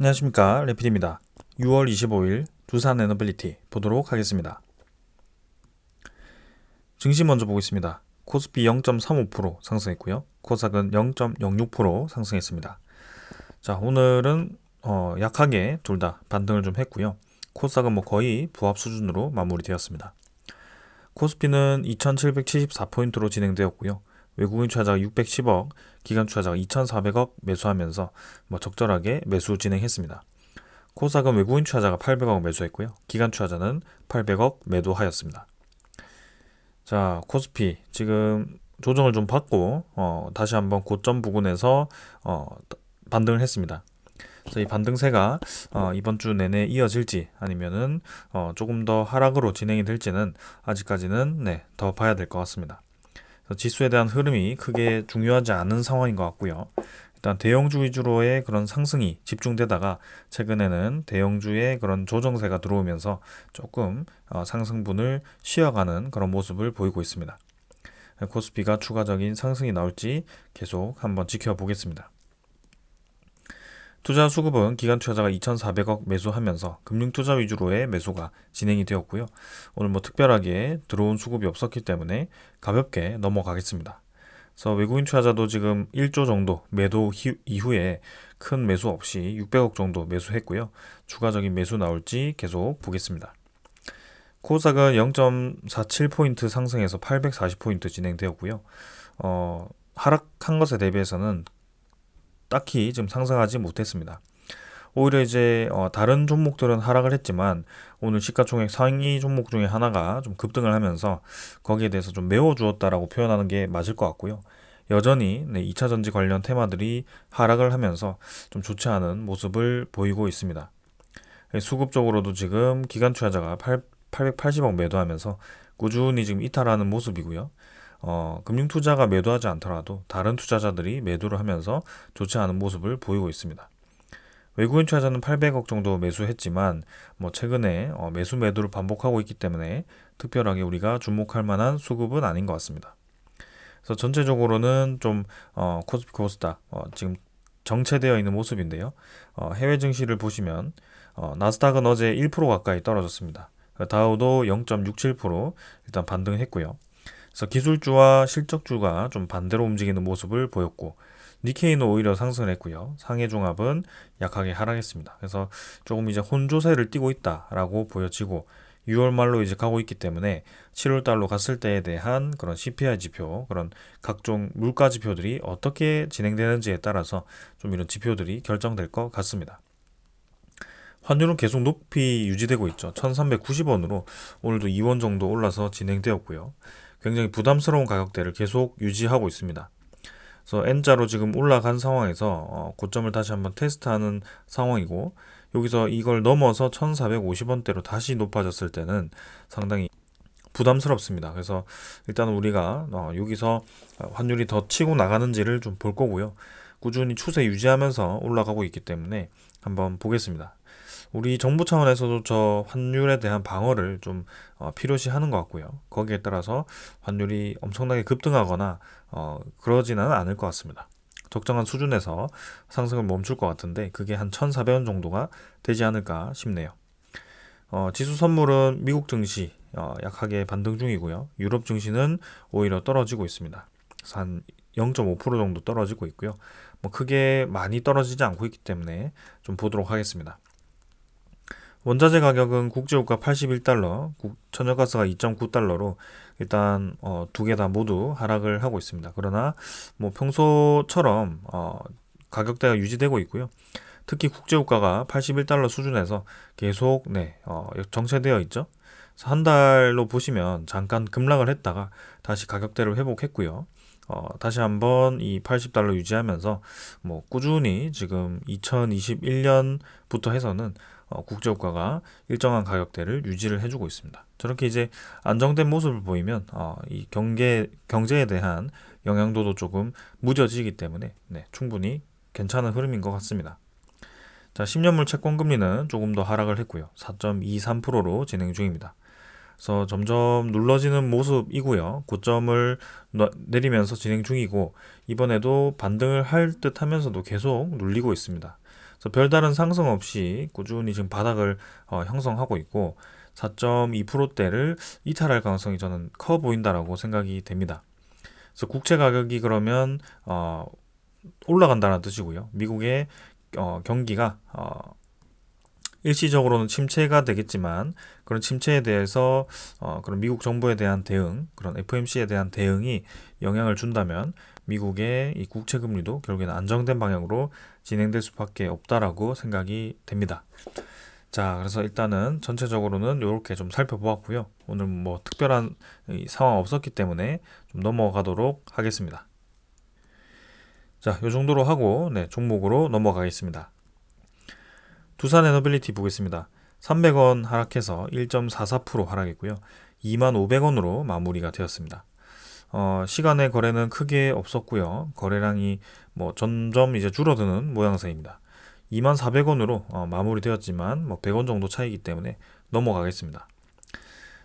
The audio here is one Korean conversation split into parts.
안녕하십니까 레필입니다. 6월 25일 두산 에너빌리티 보도록 하겠습니다. 증시 먼저 보겠습니다. 코스피 0.35% 상승했고요. 코스닥은 0.06% 상승했습니다. 자 오늘은 어, 약하게 둘 다 반등을 좀 했고요. 코스닥은 뭐 거의 부합 수준으로 마무리되었습니다. 코스피는 2,774포인트로 진행되었고요. 외국인 투자자가 610억, 기관 투자자가 2,400억 매수하면서 뭐 적절하게 매수 진행했습니다. 코스닥은 외국인 투자자가 800억 매수했고요. 기관 투자자는 800억 매도하였습니다. 자, 코스피 지금 조정을 좀 받고 어, 다시 한번 고점 부근에서 어, 반등을 했습니다. 그래서 이 반등세가 어, 이번 주 내내 이어질지 아니면은 어, 조금 더 하락으로 진행이 될지는 아직까지는 네, 더 봐야 될 것 같습니다. 지수에 대한 흐름이 크게 중요하지 않은 상황인 것 같고요. 일단 대형주 위주로의 그런 상승이 집중되다가 최근에는 대형주의 그런 조정세가 들어오면서 조금 어, 상승분을 쉬어가는 그런 모습을 보이고 있습니다. 코스피가 추가적인 상승이 나올지 계속 한번 지켜보겠습니다. 투자 수급은 기관 투자자가 2,400억 매수하면서 금융 투자 위주로의 매수가 진행이 되었고요. 오늘 뭐 특별하게 들어온 수급이 없었기 때문에 가볍게 넘어가겠습니다. 그래서 외국인 투자자도 지금 1조 정도 매도 이후에 큰 매수 없이 600억 정도 매수했고요. 추가적인 매수 나올지 계속 보겠습니다. 코스닥은 0.47포인트 상승해서 840포인트 진행되었고요. 어, 하락한 것에 대비해서는 딱히 지금 상승하지 못했습니다. 오히려 이제 어, 다른 종목들은 하락을 했지만 오늘 시가총액 상위 종목 중에 하나가 좀 급등을 하면서 거기에 대해서 좀 메워주었다라고 표현하는 게 맞을 것 같고요. 여전히 네, 2차 전지 관련 테마들이 하락을 하면서 좀 좋지 않은 모습을 보이고 있습니다. 네, 수급적으로도 지금 기간 투자자가 8, 880억 매도하면서 꾸준히 지금 이탈하는 모습이고요. 어, 금융투자가 매도하지 않더라도 다른 투자자들이 매도를 하면서 좋지 않은 모습을 보이고 있습니다. 외국인 투자자는 800억 정도 매수했지만 뭐 최근에 어, 매수 매도를 반복하고 있기 때문에 특별하게 우리가 주목할 만한 수급은 아닌 것 같습니다. 그래서 전체적으로는 좀 어, 코스피 코스닥 어, 지금 정체되어 있는 모습인데요. 어, 해외 증시를 보시면 어, 나스닥은 어제 1% 가까이 떨어졌습니다. 다우도 0.67% 일단 반등했고요. 그래서 기술주와 실적주가 좀 반대로 움직이는 모습을 보였고 니케이는 오히려 상승을 했고요. 상해 종합은 약하게 하락했습니다. 그래서 조금 이제 혼조세를 띠고 있다라고 보여지고 6월 말로 이제 가고 있기 때문에 7월 달로 갔을 때에 대한 그런 CPI 지표, 그런 각종 물가 지표들이 어떻게 진행되는지에 따라서 좀 이런 지표들이 결정될 것 같습니다. 환율은 계속 높이 유지되고 있죠. 1390원으로 오늘도 2원 정도 올라서 진행되었고요. 굉장히 부담스러운 가격대를 계속 유지하고 있습니다. 그래서 N자로 지금 올라간 상황에서 어, 고점을 다시 한번 테스트하는 상황이고 여기서 이걸 넘어서 1450원대로 다시 높아졌을 때는 상당히 부담스럽습니다. 그래서 일단 우리가 어, 여기서 환율이 더 치고 나가는지를 좀 볼 거고요. 꾸준히 추세 유지하면서 올라가고 있기 때문에 한번 보겠습니다. 우리 정부 차원에서도 저 환율에 대한 방어를 좀 어, 필요시 하는 것 같고요. 거기에 따라서 환율이 엄청나게 급등하거나 어, 그러지는 않을 것 같습니다. 적정한 수준에서 상승을 멈출 것 같은데 그게 한 1,400원 정도가 되지 않을까 싶네요. 어, 지수 선물은 미국 증시 어, 약하게 반등 중이고요. 유럽 증시는 오히려 떨어지고 있습니다. 한 0.5% 정도 떨어지고 있고요. 뭐 크게 많이 떨어지지 않고 있기 때문에 좀 보도록 하겠습니다. 원자재 가격은 국제유가 81달러, 천연가스가 2.9달러로 일단 어, 두 개 다 모두 하락을 하고 있습니다. 그러나 뭐 평소처럼 어, 가격대가 유지되고 있고요. 특히 국제유가가 81달러 수준에서 계속 네, 어, 정체되어 있죠. 한 달로 보시면 잠깐 급락을 했다가 다시 가격대를 회복했고요. 어, 다시 한번 이 80달러 유지하면서 뭐 꾸준히 지금 2021년부터 해서는 어, 국제유가가 일정한 가격대를 유지를 해주고 있습니다. 저렇게 이제 안정된 모습을 보이면 어, 이 경제 경제에 대한 영향도도 조금 무뎌지기 때문에 네, 충분히 괜찮은 흐름인 것 같습니다. 자, 10년물 채권 금리는 조금 더 하락을 했고요. 4.23%로 진행 중입니다. 그래서 점점 눌러지는 모습이고요. 고점을 내리면서 진행 중이고 이번에도 반등을 할 듯 하면서도 계속 눌리고 있습니다. 그래서 별다른 상승 없이 꾸준히 지금 바닥을 어, 형성하고 있고 4.2%대를 이탈할 가능성이 저는 커 보인다라고 생각이 됩니다. 그래서 국채 가격이 그러면 어, 올라간다는 뜻이고요. 미국의 어, 경기가 어, 일시적으로는 침체가 되겠지만 그런 침체에 대해서 어, 그런 미국 정부에 대한 대응, 그런 FMC에 대한 대응이 영향을 준다면 미국의 이 국채 금리도 결국에는 안정된 방향으로 진행될 수밖에 없다라고 생각이 됩니다. 자, 그래서 일단은 전체적으로는 이렇게 좀 살펴보았고요. 오늘 뭐 특별한 상황 없었기 때문에 좀 넘어가도록 하겠습니다. 자, 이 정도로 하고 네, 종목으로 넘어가겠습니다. 두산 에너빌리티 보겠습니다. 300원 하락해서 1.44% 하락했고요. 25,500원으로 마무리가 되었습니다. 어, 시간의 거래는 크게 없었고요. 거래량이 뭐 점점 이제 줄어드는 모양새입니다. 24,000원으로 어, 마무리되었지만 뭐 100원 정도 차이기 때문에 넘어가겠습니다.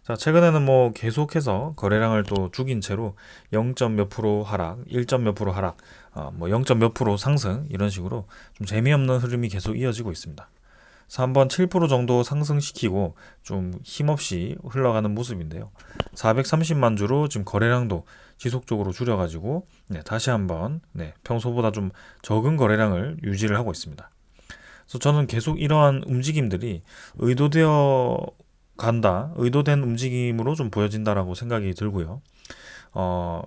자, 최근에는 뭐 계속해서 거래량을 또 죽인 채로 0. 몇 프로 하락, 1. 몇 프로 하락, 어, 뭐 0. 몇 프로 상승 이런 식으로 좀 재미없는 흐름이 계속 이어지고 있습니다. 한번 7% 정도 상승시키고 좀 힘없이 흘러가는 모습인데요. 430만 주로 지금 거래량도 지속적으로 줄여가지고 네, 다시 한번 네, 평소보다 좀 적은 거래량을 유지를 하고 있습니다. 그래서 저는 계속 이러한 움직임들이 의도되어 간다, 의도된 움직임으로 좀 보여진다라고 생각이 들고요. 어,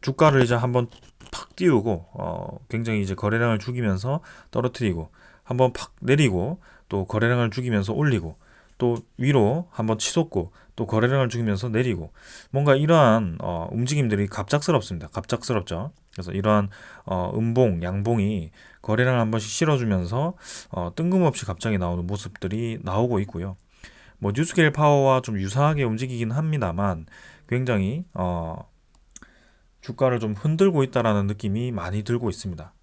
주가를 이제 한번 팍 띄우고 어, 굉장히 이제 거래량을 죽이면서 떨어뜨리고 한번 팍 내리고 또 거래량을 죽이면서 올리고 또 위로 한번 치솟고 또 거래량을 죽이면서 내리고 뭔가 이러한 어, 움직임들이 갑작스럽습니다. 갑작스럽죠. 그래서 이러한 어, 음봉, 양봉이 거래량을 한 번씩 실어주면서 어, 뜬금없이 갑자기 나오는 모습들이 나오고 있고요. 뭐 뉴스케일 파워와 좀 유사하게 움직이긴 합니다만 굉장히 어, 주가를 좀 흔들고 있다라는 느낌이 많이 들고 있습니다.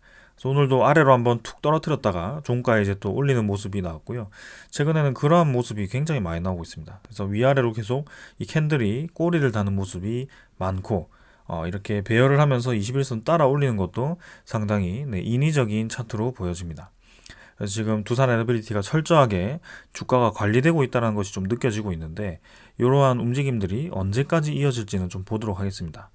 오늘도 아래로 한번 툭 떨어뜨렸다가 종가에 이제 또 올리는 모습이 나왔고요. 최근에는 그러한 모습이 굉장히 많이 나오고 있습니다. 그래서 위아래로 계속 이 캔들이 꼬리를 다는 모습이 많고 어, 이렇게 배열을 하면서 21선 따라 올리는 것도 상당히 네, 인위적인 차트로 보여집니다. 그래서 지금 두산 에너빌리티가 철저하게 주가가 관리되고 있다는 것이 좀 느껴지고 있는데 이러한 움직임들이 언제까지 이어질지는 좀 보도록 하겠습니다.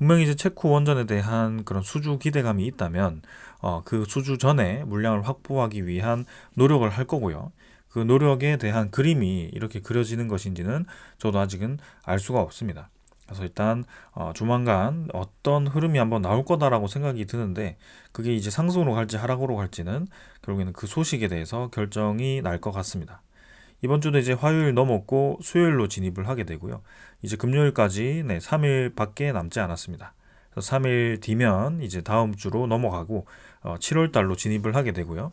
분명히 이제 체코 원전에 대한 그런 수주 기대감이 있다면 어, 그 수주 전에 물량을 확보하기 위한 노력을 할 거고요. 그 노력에 대한 그림이 이렇게 그려지는 것인지는 저도 아직은 알 수가 없습니다. 그래서 일단 어, 조만간 어떤 흐름이 한번 나올 거다라고 생각이 드는데 그게 이제 상승으로 갈지 하락으로 갈지는 결국에는 그 소식에 대해서 결정이 날 것 같습니다. 이번 주도 이제 화요일 넘었고 수요일로 진입을 하게 되고요. 이제 금요일까지 네, 3일밖에 남지 않았습니다. 3일 뒤면 이제 다음 주로 넘어가고 어, 7월 달로 진입을 하게 되고요.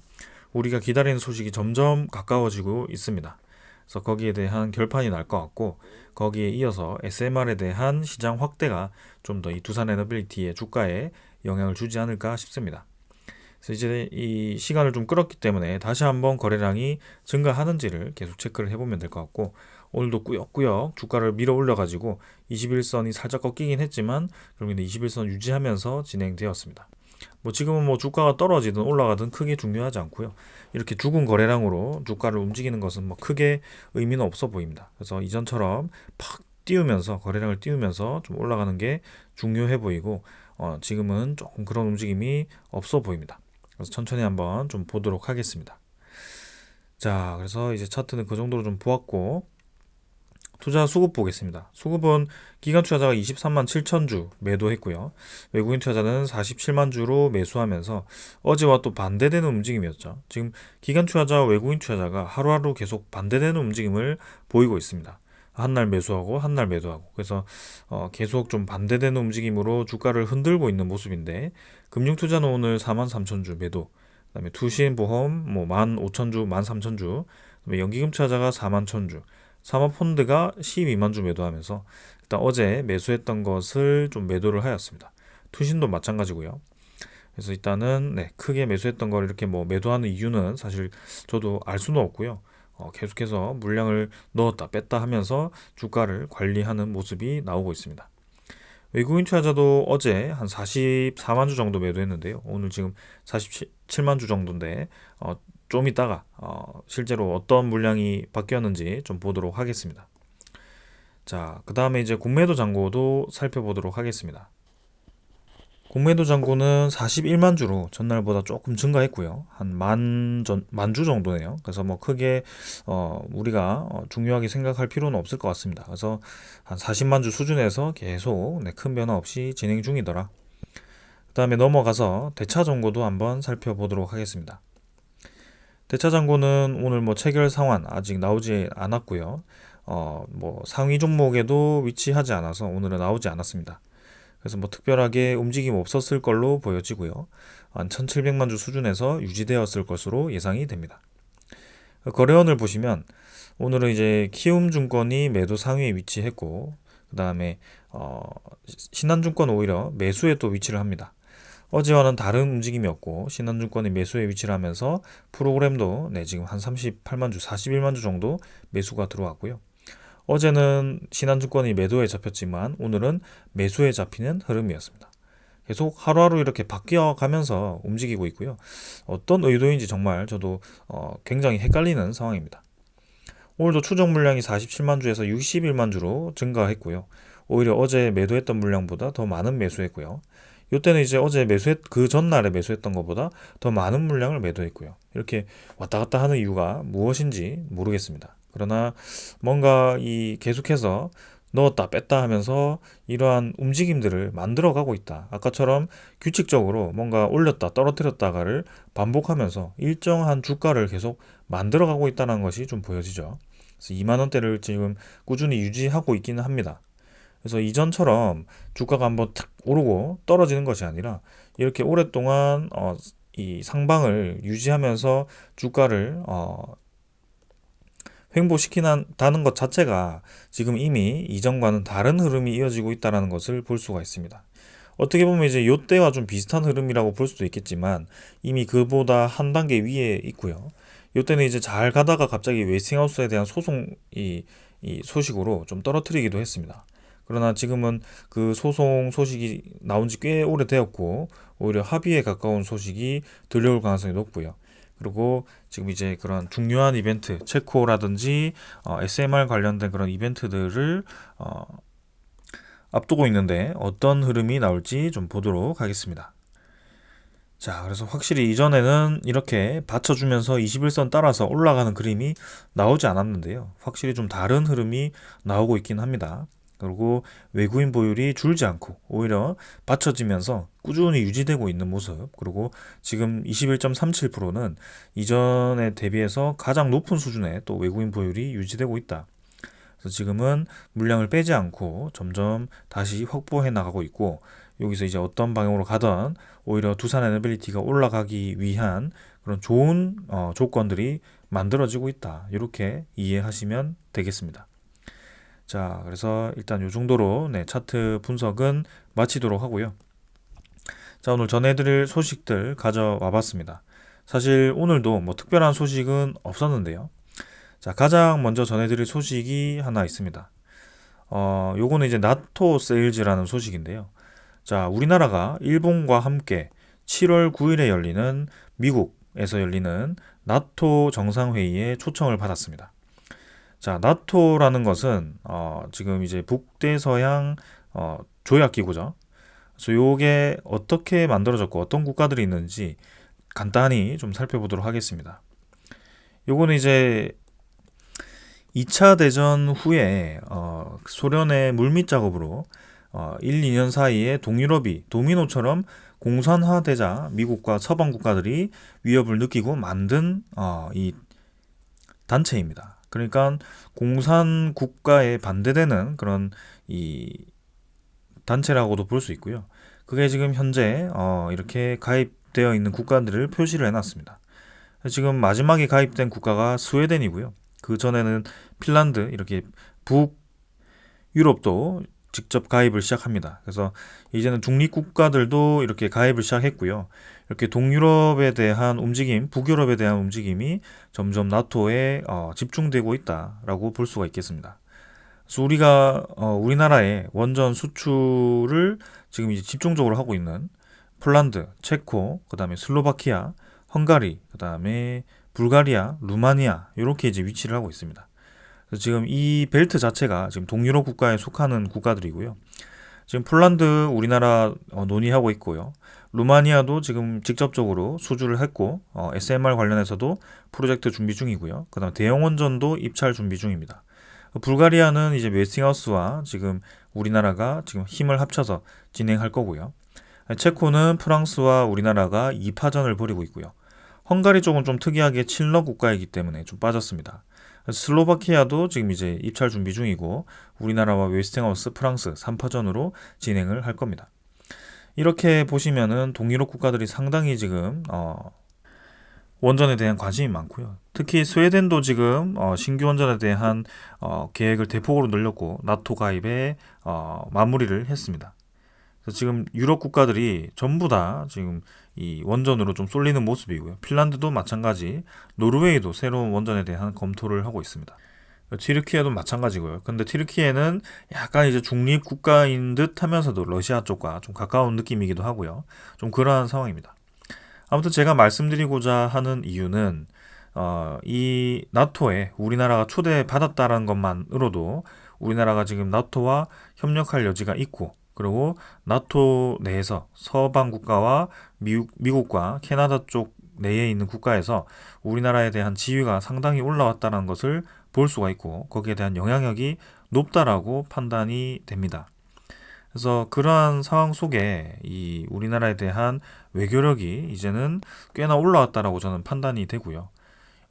우리가 기다리는 소식이 점점 가까워지고 있습니다. 그래서 거기에 대한 결판이 날 것 같고 거기에 이어서 SMR에 대한 시장 확대가 좀 더 이 두산 에너빌리티의 주가에 영향을 주지 않을까 싶습니다. 그래서 이제 이 시간을 좀 끌었기 때문에 다시 한번 거래량이 증가하는지를 계속 체크를 해보면 될 것 같고 오늘도 꾸역꾸역 주가를 밀어 올려가지고 21선이 살짝 꺾이긴 했지만 결국에는 21선 유지하면서 진행되었습니다. 뭐 지금은 뭐 주가가 떨어지든 올라가든 크게 중요하지 않고요. 이렇게 죽은 거래량으로 주가를 움직이는 것은 뭐 크게 의미는 없어 보입니다. 그래서 이전처럼 팍 띄우면서 거래량을 띄우면서 좀 올라가는 게 중요해 보이고 어, 지금은 조금 그런 움직임이 없어 보입니다. 그래서 천천히 한번 좀 보도록 하겠습니다. 자, 그래서 이제 차트는 그 정도로 좀 보았고 투자 수급 보겠습니다. 수급은 기관 투자자가 23만 7천 주 매도했고요. 외국인 투자자는 47만 주로 매수하면서 어제와 또 반대되는 움직임이었죠. 지금 기관 투자자와 외국인 투자자가 하루하루 계속 반대되는 움직임을 보이고 있습니다. 한 날 매수하고 한 날 매도하고 그래서 어, 계속 좀 반대되는 움직임으로 주가를 흔들고 있는 모습인데 금융투자는 오늘 4만 3천 주 매도 그다음에 투신보험 뭐 1만 5천 주, 1만 3천 주, 그다음에 연기금 투자자가 4만 천 주, 사모펀드가 12만 주 매도하면서 일단 어제 매수했던 것을 좀 매도를 하였습니다. 투신도 마찬가지고요. 그래서 일단은 네, 크게 매수했던 걸 이렇게 뭐 매도하는 이유는 사실 저도 알 수는 없고요. 어, 계속해서 물량을 넣었다 뺐다 하면서 주가를 관리하는 모습이 나오고 있습니다. 외국인 투자자도 어제 한 44만 주 정도 매도했는데요. 오늘 지금 47만 주 정도인데 어, 좀 이따가 어, 실제로 어떤 물량이 바뀌었는지 좀 보도록 하겠습니다. 자, 그 다음에 이제 공매도 잔고도 살펴보도록 하겠습니다. 공매도 잔고는 41만 주로 전날보다 조금 증가했고요. 한 만 전, 만 주 정도네요. 그래서 뭐 크게, 어, 우리가 어, 중요하게 생각할 필요는 없을 것 같습니다. 그래서 한 40만 주 수준에서 계속 네, 큰 변화 없이 진행 중이더라. 그 다음에 넘어가서 대차 정고도 한번 살펴보도록 하겠습니다. 대차 잔고는 오늘 뭐 체결 상환 아직 나오지 않았고요. 어, 뭐 상위 종목에도 위치하지 않아서 오늘은 나오지 않았습니다. 그래서 뭐 특별하게 움직임 없었을 걸로 보여지고요. 한 1700만 주 수준에서 유지되었을 것으로 예상이 됩니다. 거래원을 보시면 오늘은 이제 키움증권이 매도 상위에 위치했고 그 다음에 어, 신한증권 오히려 매수에 또 위치를 합니다. 어제와는 다른 움직임이었고 신한증권이 매수에 위치를 하면서 프로그램도 네, 지금 한 38만 주, 41만 주 정도 매수가 들어왔고요. 어제는 신한증권이 매도에 잡혔지만 오늘은 매수에 잡히는 흐름이었습니다. 계속 하루하루 이렇게 바뀌어 가면서 움직이고 있고요. 어떤 의도인지 정말 저도 어, 굉장히 헷갈리는 상황입니다. 오늘도 추정 물량이 47만 주에서 61만 주로 증가했고요. 오히려 어제 매도했던 물량보다 더 많은 매수했고요. 이때는 이제 어제 매수했 그 전날에 매수했던 것보다 더 많은 물량을 매도했고요. 이렇게 왔다 갔다 하는 이유가 무엇인지 모르겠습니다. 그러나 뭔가 이 계속해서 넣었다 뺐다 하면서 이러한 움직임들을 만들어 가고 있다. 아까처럼 규칙적으로 뭔가 올렸다 떨어뜨렸다가를 반복하면서 일정한 주가를 계속 만들어 가고 있다는 것이 좀 보여지죠. 그래서 2만 원대를 지금 꾸준히 유지하고 있기는 합니다. 그래서 이전처럼 주가가 한번 탁 오르고 떨어지는 것이 아니라 이렇게 오랫동안 어, 이 상방을 유지하면서 주가를 어, 횡보시키다는 것 자체가 지금 이미 이전과는 다른 흐름이 이어지고 있다는 것을 볼 수가 있습니다. 어떻게 보면 이제 요때와 좀 비슷한 흐름이라고 볼 수도 있겠지만 이미 그보다 한 단계 위에 있고요. 요때는 이제 잘 가다가 갑자기 웨스팅하우스에 대한 소송 이, 이 소식으로 좀 떨어뜨리기도 했습니다. 그러나 지금은 그 소송 소식이 나온 지 꽤 오래되었고 오히려 합의에 가까운 소식이 들려올 가능성이 높고요. 그리고 지금 이제 그런 중요한 이벤트, 체코라든지 어, SMR 관련된 그런 이벤트들을 어, 앞두고 있는데 어떤 흐름이 나올지 좀 보도록 하겠습니다. 자, 그래서 확실히 이전에는 이렇게 받쳐주면서 21선 따라서 올라가는 그림이 나오지 않았는데요. 확실히 좀 다른 흐름이 나오고 있긴 합니다. 그리고 외국인 보율이 줄지 않고 오히려 받쳐지면서 꾸준히 유지되고 있는 모습. 그리고 지금 21.37%는 이전에 대비해서 가장 높은 수준의 또 외국인 보율이 유지되고 있다. 그래서 지금은 물량을 빼지 않고 점점 다시 확보해 나가고 있고 여기서 이제 어떤 방향으로 가던 오히려 두산 에너빌리티가 올라가기 위한 그런 좋은 어, 조건들이 만들어지고 있다. 이렇게 이해하시면 되겠습니다. 자, 그래서 일단 이 정도로 네, 차트 분석은 마치도록 하고요. 자, 오늘 전해드릴 소식들 가져와 봤습니다. 사실 오늘도 뭐 특별한 소식은 없었는데요. 자, 가장 먼저 전해드릴 소식이 하나 있습니다. 어, 요거는 이제 나토 세일즈라는 소식인데요. 자, 우리나라가 일본과 함께 7월 9일에 열리는 미국에서 열리는 나토 정상회의에 초청을 받았습니다. 자, 나토라는 것은 어, 지금 이제 북대서양 어, 조약 기구죠. 그래서 요게 어떻게 만들어졌고 어떤 국가들이 있는지 간단히 좀 살펴보도록 하겠습니다. 요거는 이제 2차 대전 후에 어, 소련의 물밑 작업으로 어, 1, 2년 사이에 동유럽이 도미노처럼 공산화되자 미국과 서방 국가들이 위협을 느끼고 만든 어, 이 단체입니다. 그러니까 공산 국가에 반대되는 그런 이 단체라고도 볼 수 있고요. 그게 지금 현재 어 이렇게 가입되어 있는 국가들을 표시를 해놨습니다. 지금 마지막에 가입된 국가가 스웨덴이고요. 그 전에는 핀란드 이렇게 북 유럽도 직접 가입을 시작합니다. 그래서 이제는 중립 국가들도 이렇게 가입을 시작했고요. 이렇게 동유럽에 대한 움직임, 북유럽에 대한 움직임이 점점 나토에 어, 집중되고 있다라고 볼 수가 있겠습니다. 그래서 우리가 어, 우리나라의 원전 수출을 지금 이제 집중적으로 하고 있는 폴란드, 체코, 그다음에 슬로바키아, 헝가리, 그다음에 불가리아, 루마니아 이렇게 이제 위치를 하고 있습니다. 그래서 지금 이 벨트 자체가 지금 동유럽 국가에 속하는 국가들이고요. 지금 폴란드 우리나라 어, 논의하고 있고요. 루마니아도 지금 직접적으로 수주를 했고 어, SMR 관련해서도 프로젝트 준비 중이고요. 그다음 대형 원전도 입찰 준비 중입니다. 불가리아는 이제 웨스팅하우스와 지금 우리나라가 지금 힘을 합쳐서 진행할 거고요. 체코는 프랑스와 우리나라가 2파전을 벌이고 있고요. 헝가리 쪽은 좀 특이하게 칠러 국가이기 때문에 좀 빠졌습니다. 슬로바키아도 지금 이제 입찰 준비 중이고 우리나라와 웨스팅하우스, 프랑스 3파전으로 진행을 할 겁니다. 이렇게 보시면은 동유럽 국가들이 상당히 지금 어, 원전에 대한 관심이 많고요. 특히 스웨덴도 지금 어, 신규 원전에 대한 어, 계획을 대폭으로 늘렸고 나토 가입에 어, 마무리를 했습니다. 그래서 지금 유럽 국가들이 전부 다 지금 이 원전으로 좀 쏠리는 모습이고요. 핀란드도 마찬가지, 노르웨이도 새로운 원전에 대한 검토를 하고 있습니다. 티르키예도 마찬가지고요. 근데 티르키예는 약간 이제 중립 국가인 듯 하면서도 러시아 쪽과 좀 가까운 느낌이기도 하고요. 좀 그러한 상황입니다. 아무튼 제가 말씀드리고자 하는 이유는 어, 이 나토에 우리나라가 초대받았다는 것만으로도 우리나라가 지금 나토와 협력할 여지가 있고 그리고 나토 내에서 서방 국가와 미국, 미국과 캐나다 쪽 내에 있는 국가에서 우리나라에 대한 지위가 상당히 올라왔다는 것을 볼 수가 있고 거기에 대한 영향력이 높다라고 판단이 됩니다. 그래서 그러한 상황 속에 이 우리나라에 대한 외교력이 이제는 꽤나 올라왔다라고 저는 판단이 되고요.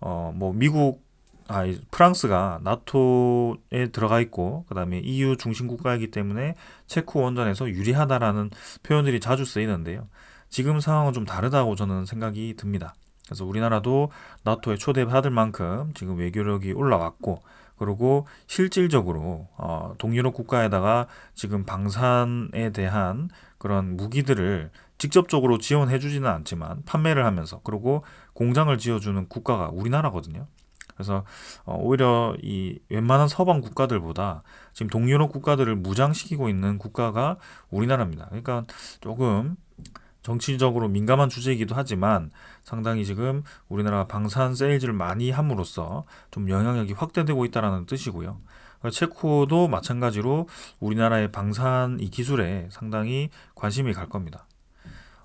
어, 뭐 미국 아, 프랑스가 나토에 들어가 있고 그다음에 EU 중심 국가이기 때문에 체코 원전에서 유리하다라는 표현들이 자주 쓰이는데요. 지금 상황은 좀 다르다고 저는 생각이 듭니다. 그래서 우리나라도 나토에 초대받을 만큼 지금 외교력이 올라왔고 그리고 실질적으로 어, 동유럽 국가에다가 지금 방산에 대한 그런 무기들을 직접적으로 지원해 주지는 않지만 판매를 하면서 그리고 공장을 지어주는 국가가 우리나라거든요. 그래서 어, 오히려 이 웬만한 서방 국가들보다 지금 동유럽 국가들을 무장시키고 있는 국가가 우리나라입니다. 그러니까 조금 정치적으로 민감한 주제이기도 하지만 상당히 지금 우리나라가 방산 세일즈를 많이 함으로써 좀 영향력이 확대되고 있다는 뜻이고요. 체코도 마찬가지로 우리나라의 방산 이 기술에 상당히 관심이 갈 겁니다.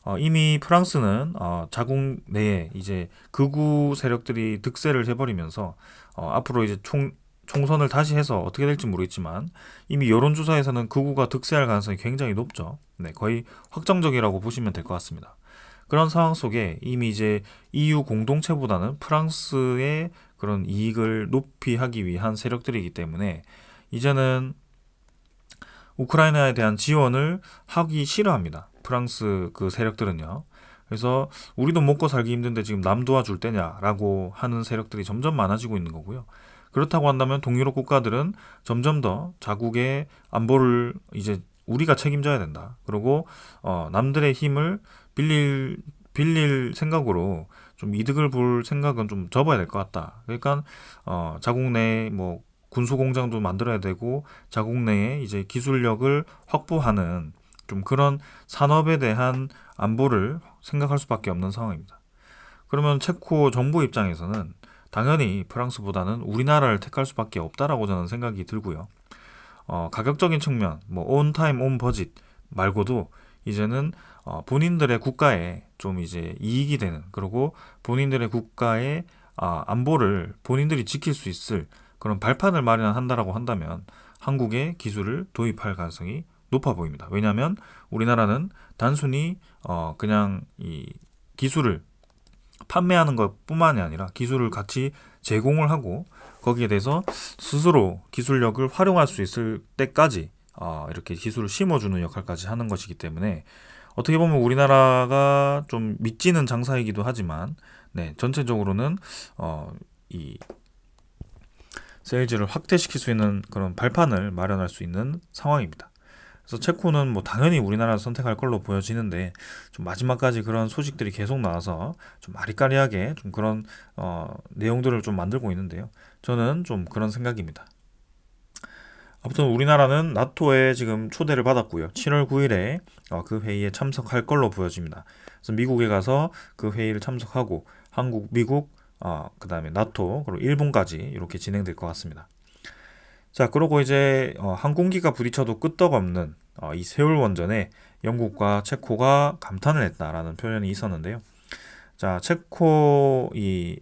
어, 이미 프랑스는 어, 자국 내에 이제 극우 세력들이 득세를 해버리면서 어, 앞으로 이제 총 총선을 다시 해서 어떻게 될지 모르겠지만 이미 여론조사에서는 극우가 득세할 가능성이 굉장히 높죠. 네, 거의 확정적이라고 보시면 될 것 같습니다. 그런 상황 속에 이미 이제 EU 공동체보다는 프랑스의 그런 이익을 높이 하기 위한 세력들이기 때문에 이제는 우크라이나에 대한 지원을 하기 싫어합니다. 프랑스 그 세력들은요. 그래서 우리도 먹고 살기 힘든데 지금 남 도와줄 때냐라고 하는 세력들이 점점 많아지고 있는 거고요. 그렇다고 한다면 동유럽 국가들은 점점 더 자국의 안보를 이제 우리가 책임져야 된다. 그리고 어, 남들의 힘을 빌릴 빌릴 생각으로 좀 이득을 볼 생각은 좀 접어야 될 것 같다. 그러니까 어, 자국 내뭐 군수 공장도 만들어야 되고 자국 내에 이제 기술력을 확보하는 좀 그런 산업에 대한 안보를 생각할 수밖에 없는 상황입니다. 그러면 체코 정부 입장에서는 당연히 프랑스보다는 우리나라를 택할 수밖에 없다라고 저는 생각이 들고요. 어, 가격적인 측면, 뭐 온타임 온 버짓 말고도 이제는 어, 본인들의 국가에 좀 이제 이익이 되는 그리고 본인들의 국가의 아, 안보를 본인들이 지킬 수 있을 그런 발판을 마련한다라고 한다면 한국의 기술을 도입할 가능성이 높아 보입니다. 왜냐하면 우리나라는 단순히 어, 그냥 이 기술을 판매하는 것뿐만이 아니라 기술을 같이 제공을 하고 거기에 대해서 스스로 기술력을 활용할 수 있을 때까지 어, 이렇게 기술을 심어주는 역할까지 하는 것이기 때문에 어떻게 보면 우리나라가 좀 믿지는 장사이기도 하지만 네, 전체적으로는 어, 이 세일즈를 확대시킬 수 있는 그런 발판을 마련할 수 있는 상황입니다. 그래서 체코는 뭐 당연히 우리나라를 선택할 걸로 보여지는데 좀 마지막까지 그런 소식들이 계속 나와서 좀 아리까리하게 좀 그런 어, 내용들을 좀 만들고 있는데요. 저는 좀 그런 생각입니다. 아무튼 우리나라는 나토에 지금 초대를 받았고요. 7월 9일에 어, 그 회의에 참석할 걸로 보여집니다. 그래서 미국에 가서 그 회의를 참석하고 한국, 미국 어, 그 다음에 나토, 그리고 일본까지 이렇게 진행될 것 같습니다. 자, 그러고 이제 어, 항공기가 부딪혀도 끄떡없는 어, 이 세월 원전에 영국과 체코가 감탄을 했다라는 표현이 있었는데요. 자, 체코 이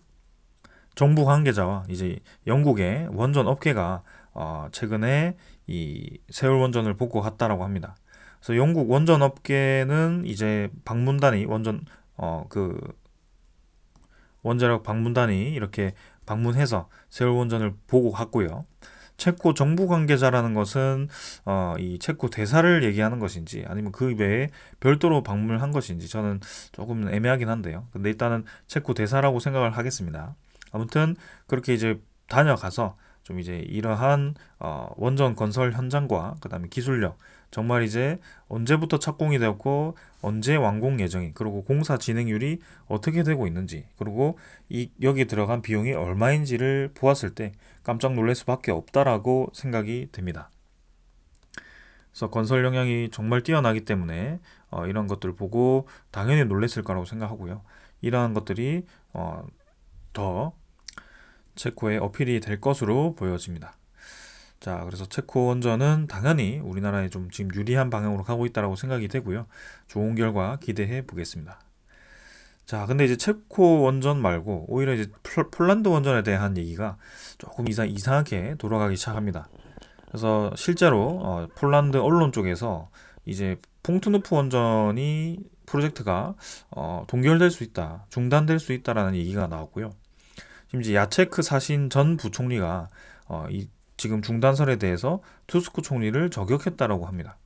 정부 관계자와 이제 영국의 원전 업계가 어, 최근에 이 세월 원전을 보고 갔다라고 합니다. 그래서 영국 원전 업계는 이제 방문단이 원전 어 그 원자력 방문단이 이렇게 방문해서 세월 원전을 보고 갔고요. 체코 정부 관계자라는 것은 어, 이 체코 대사를 얘기하는 것인지 아니면 그 외에 별도로 방문을 한 것인지 저는 조금 애매하긴 한데요. 근데 일단은 체코 대사라고 생각을 하겠습니다. 아무튼 그렇게 이제 다녀가서 좀 이제 이러한 어, 원전 건설 현장과 그다음에 기술력 정말 이제 언제부터 착공이 되었고 언제 완공 예정이 그리고 공사 진행률이 어떻게 되고 있는지 그리고 이 여기 들어간 비용이 얼마인지를 보았을 때 깜짝 놀랄 수밖에 없다라고 생각이 됩니다. 그래서 건설 영향이 정말 뛰어나기 때문에 어, 이런 것들을 보고 당연히 놀랐을 거라고 생각하고요. 이러한 것들이 어, 더 체코의 어필이 될 것으로 보여집니다. 자, 그래서 체코 원전은 당연히 우리나라에 좀 지금 유리한 방향으로 가고 있다라고 생각이 되고요. 좋은 결과 기대해 보겠습니다. 자, 근데 이제 체코 원전 말고 오히려 이제 폴란드 원전에 대한 얘기가 조금 이상, 이상하게 돌아가기 시작합니다. 그래서 실제로 어, 폴란드 언론 쪽에서 이제 퐁투누프 원전이 프로젝트가 어, 동결될 수 있다, 중단될 수 있다라는 얘기가 나왔고요. 이제 야체크 사신 전 부총리가 어, 이 지금 중단설에 대해서 투스코 총리를 저격했다라고 합니다.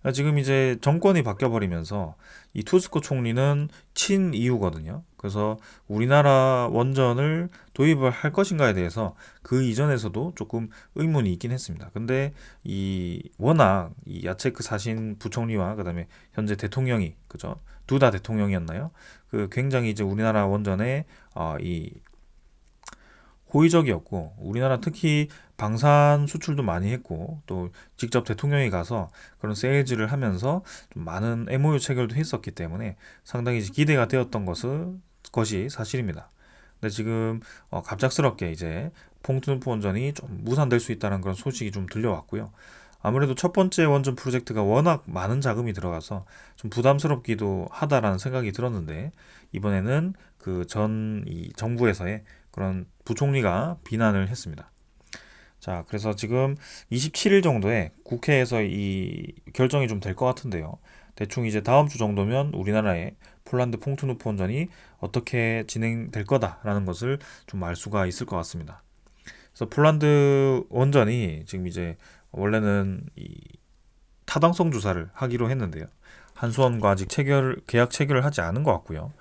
그러니까 지금 이제 정권이 바뀌어버리면서 이 투스코 총리는 친 이유거든요. 그래서 우리나라 원전을 도입을 할 것인가에 대해서 그 이전에서도 조금 의문이 있긴 했습니다. 근데 이 워낙 이 야체크 사신 부총리와 그다음에 현재 대통령이 그죠 두다 대통령이었나요? 그 굉장히 이제 우리나라 원전에 어 이 호의적이었고 우리나라 특히 방산 수출도 많이 했고 또 직접 대통령이 가서 그런 세일즈를 하면서 좀 많은 MOU 체결도 했었기 때문에 상당히 기대가 되었던 것은 것이 사실입니다. 근데 지금 어, 갑작스럽게 이제 퐁투누프 원전이 좀 무산될 수 있다는 그런 소식이 좀 들려왔고요. 아무래도 첫 번째 원전 프로젝트가 워낙 많은 자금이 들어가서 좀 부담스럽기도 하다라는 생각이 들었는데 이번에는 그 전 이 정부에서의 그런 부총리가 비난을 했습니다. 자, 그래서 지금 27일 정도에 국회에서 이 결정이 좀 될 것 같은데요. 대충 이제 다음 주 정도면 우리나라의 폴란드 퐁투누프 원전이 어떻게 진행될 거다라는 것을 좀 알 수가 있을 것 같습니다. 그래서 폴란드 원전이 지금 이제 원래는 이 타당성 조사를 하기로 했는데요. 한수원과 아직 체결 계약 체결을 하지 않은 것 같고요.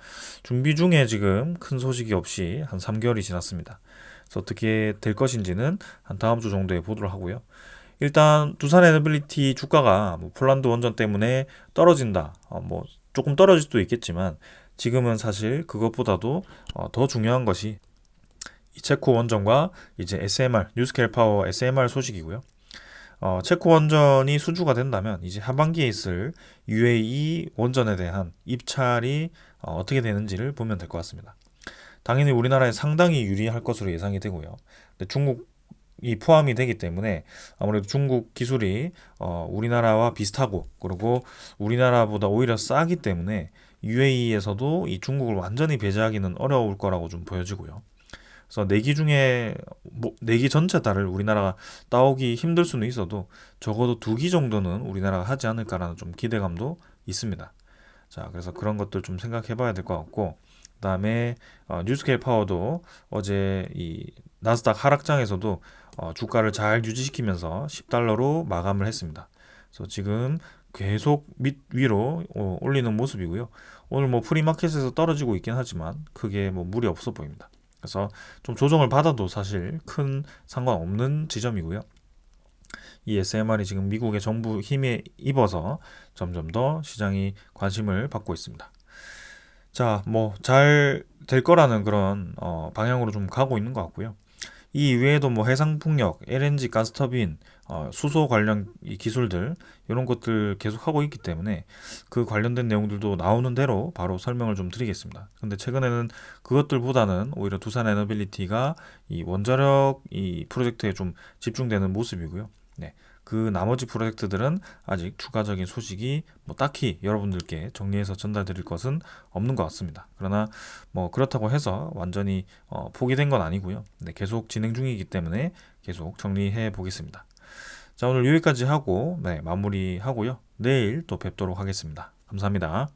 준비 중에 지금 큰 소식이 없이 한 3개월이 지났습니다. 그래서 어떻게 될 것인지는 한 다음 주 정도에 보도록 하고요. 일단 두산 에너빌리티 주가가 뭐 폴란드 원전 때문에 떨어진다. 어, 뭐 조금 떨어질 수도 있겠지만 지금은 사실 그것보다도 어, 더 중요한 것이 이 체코 원전과 이제 SMR 뉴스케일 파워 SMR 소식이고요. 어, 체코 원전이 수주가 된다면 이제 하반기에 있을 UAE 원전에 대한 입찰이 어, 떻게 되는지를 보면 될 것 같습니다. 당연히 우리나라에 상당히 유리할 것으로 예상이 되고요. 근데 중국이 포함이 되기 때문에 아무래도 중국 기술이 어, 우리나라와 비슷하고 그리고 우리나라보다 오히려 싸기 때문에 UAE에서도 이 중국을 완전히 배제하기는 어려울 거라고 좀 보여지고요. 그래서 내기 중에 뭐 내기 전체 다를 우리나라가 따오기 힘들 수는 있어도 적어도 두 기 정도는 우리나라가 하지 않을까라는 좀 기대감도 있습니다. 자, 그래서 그런 것들 좀 생각해 봐야 될 것 같고 그다음에 어, 뉴스케일 파워도 어제 이 나스닥 하락장에서도 어, 주가를 잘 유지시키면서 10달러로 마감을 했습니다. 그래서 지금 계속 밑 위로 어, 올리는 모습이고요. 오늘 뭐 프리마켓에서 떨어지고 있긴 하지만 크게 뭐 무리 없어 보입니다. 그래서 좀 조정을 받아도 사실 큰 상관없는 지점이고요. 이 SMR이 지금 미국의 정부 힘에 입어서 점점 더 시장이 관심을 받고 있습니다. 자, 뭐 잘 될 거라는 그런 어, 방향으로 좀 가고 있는 것 같고요. 이 이외에도 뭐 해상풍력, LNG 가스터빈, 어, 수소 관련 이 기술들 이런 것들 계속 하고 있기 때문에 그 관련된 내용들도 나오는 대로 바로 설명을 좀 드리겠습니다. 근데 최근에는 그것들보다는 오히려 두산 에너빌리티가 이 원자력 이 프로젝트에 좀 집중되는 모습이고요. 네. 그 나머지 프로젝트들은 아직 추가적인 소식이 뭐 딱히 여러분들께 정리해서 전달드릴 것은 없는 것 같습니다. 그러나 뭐 그렇다고 해서 완전히 어, 포기된 건 아니고요. 네, 계속 진행 중이기 때문에 계속 정리해 보겠습니다. 자, 오늘 여기까지 하고 네, 마무리하고요. 내일 또 뵙도록 하겠습니다. 감사합니다.